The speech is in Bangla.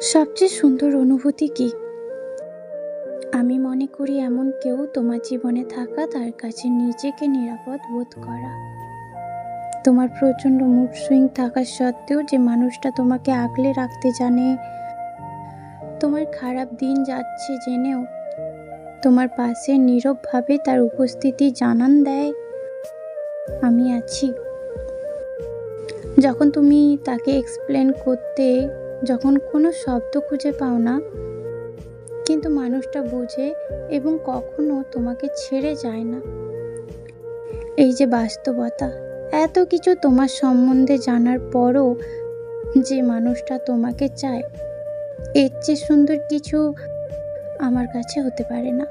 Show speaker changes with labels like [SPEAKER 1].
[SPEAKER 1] সবচেয়ে সুন্দর অনুভূতি কি? আমি মনে করি এমন কেউ তোমার জীবনে থাকা তার কাছে নিজেকে নিরাপদ বোধ করা। তোমার প্রচণ্ড মুড সুইং থাকা সত্ত্বেও যে মানুষটা তোমাকে আগলে রাখতে জানে, তোমার খারাপ দিন যাচ্ছে জেনেও, তোমার পাশে নীরবভাবে তার উপস্থিতি জানান দেয়, আমি আছি। যখন তুমি তাকে এক্সপ্লেন করতে যখন কোনো শব্দ খুঁজে পাও না, কিন্তু মানুষটা বোঝে এবং কখনো তোমাকে ছেড়ে যায় না। এই যে বাস্তবতা, এত কিছু তোমার সম্বন্ধে জানার পরও যে মানুষটা তোমাকে চায়, এর চেয়ে সুন্দর কিছু আমার কাছে হতে পারে না।